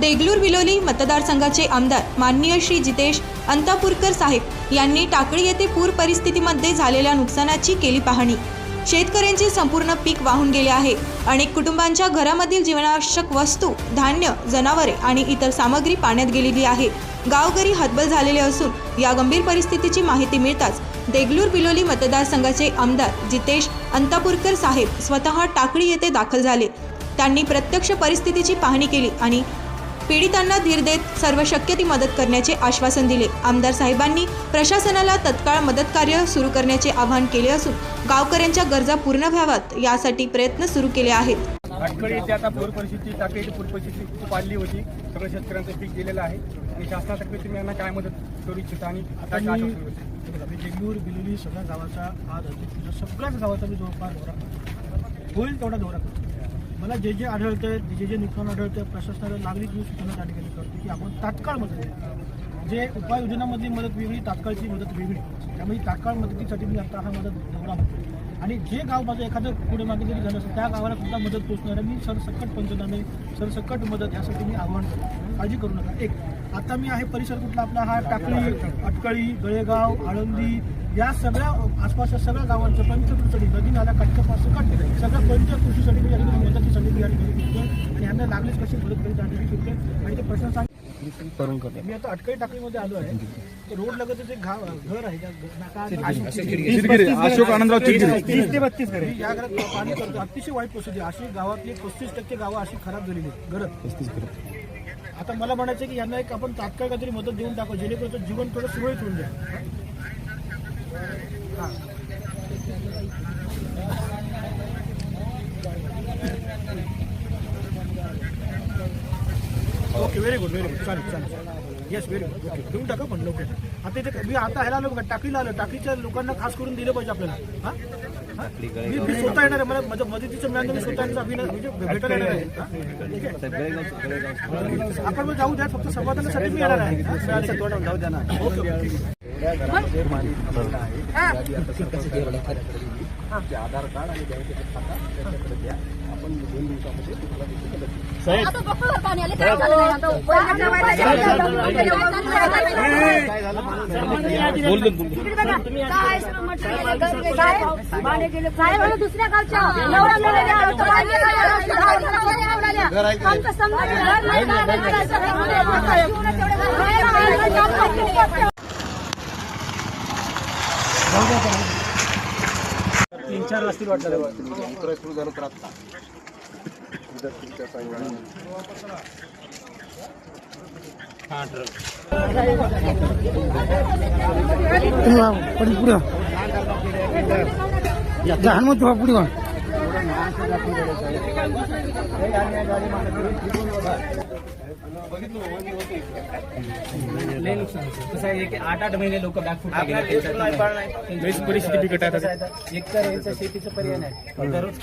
देगलूर विलोली मतदारसंघाचे आमदार माननीय श्री जितेश अंतापूरकर साहेब यांनी टाकळी येथे पूर परिस्थितीमध्ये झालेल्या नुकसानाची केली पाहणी. शेतकऱ्यांचे संपूर्ण पीक वाहून गेले आहे. अनेक कुटुंबांच्या घरामधील जीवनावश्यक वस्तू धान्य जनावरे आणि इतर सामग्री पाण्यात गेलेली आहे. गावकरी हतबल झालेले असून या गंभीर परिस्थितीची माहिती मिळताच देगलूर बिलोली मतदारसंघाचे आमदार जितेश अंतापूरकर साहेब स्वतः टाकळी येथे दाखल झाले. त्यांनी प्रत्यक्ष परिस्थितीची पाहणी केली आणि पीडितांना धीर देत सर्व शक्य ती मदत करण्याचे आश्वासन दिले. आमदार साहेबांनी प्रशासनाला तत्काळ मदत कार्य सुरू करण्याचे आवाहन केले असून गावकऱ्यांच्या गरजा पूर्ण व्हाव्यात यासाठी प्रयत्न सुरू केले आहेत. आटकळी येथे आता पूर परिस्थिती टाके येथे पूर परिस्थिती खूप होती. सगळं शेतकऱ्यांचं पीक गेलेलं आहे. आणि शासनातर्फे तुम्ही यांना काय मदत करू इच्छिता आणि आता बिलोली सगळ्या गावाचा आज सगळ्याच गावाचा मी जवळपास दौरा करतो. होईल तेवढा दौरा करतो. मला जे जे आढळतं जे जे नुकसान आढळतं प्रशासनाला नागरिक मी सूचना त्या ठिकाणी करतो की आपण तात्काळ मदत द्या. जे उपाययोजनामधली मदत वेगळी तात्काळची मदत वेगळी. त्यामुळे तात्काळ मदतीसाठी मी आता हा मदत दौरा म्हणतो आणि जे गाव माझं एखादं पुढे मागे जरी झालं असेल त्या गावाला सुद्धा मदत पोहोचणार आहे. मी सरसकट पंचनामे सरसकट मदत यासाठी मी आव्हान करतो. काळजी करू नका. एक आता मी आहे परिसर कुठला? आपला हा टाकळी अटकळी गळेगाव आळंदी या सगळ्या आसपासच्या सगळ्या गावांचं पंचकृषीसाठी नदी नाल्या काठच्यापासून सकट सगळ्या पंचकृषीसाठी मी या ठिकाणी मदतीसाठी मी या ठिकाणी फिरतोय आणि यांना लागलीच कशी मदत करीत आणि फिरतोय आणि ते प्रश्न सांग मी आता अटकळी टाकळीमध्ये आलो आहे. तर रोड एक गाव घर आहे. त्या अशोक आनंदराव. तीस ते बत्तीस घरे या घरात पाणी करतो. अतिशय वाईट परिस्थिती. अशी गावातली पस्तीस टक्के गावं अशी खराब झालेली आहेत. घरं. आता मला म्हणायचं की यांना एक आपण तात्काळ काहीतरी मदत देऊन टाकू. जेणेकरून जीवन थोडं सुरळीत होऊन जाईल. Okay very good very good चालेल चालेल. येस व्हेरी गुड ओके देऊन टाका पण लवकर आता इथे मी आता ह्याला आलो बघा टाकीला आलो. टाकीच्या लोकांना खास करून दिलं पाहिजे आपल्याला. हा? मी मी स्वतः येणार आहे. मला माझ्या मदतीचं मिळालं मी स्वतःचा अभिनय म्हणजे भेटायला येणार आहे? ठीक आहे? आपण मग जाऊ द्या. फक्त संवादासाठी मी येणार आहे. हा? जाऊ द्या ना ओके ओके आधार कार्ड आणि बँकेचं खाता त्याच्याकडे द्या आपण दोन दिवसामध्ये तुम्हाला त्याची मदत करू. आता बघतो चार असतील वाटतं उतराय सुरू झालं तर आता पुढे हनुमंत पुढे लय नुकसान होतं. कसं आहे की आठ आठ महिने लोक बॅकफुट परिस्थिती बिकट आहे. एक तर यांचं शेतीचं पर्याय नाही दररोज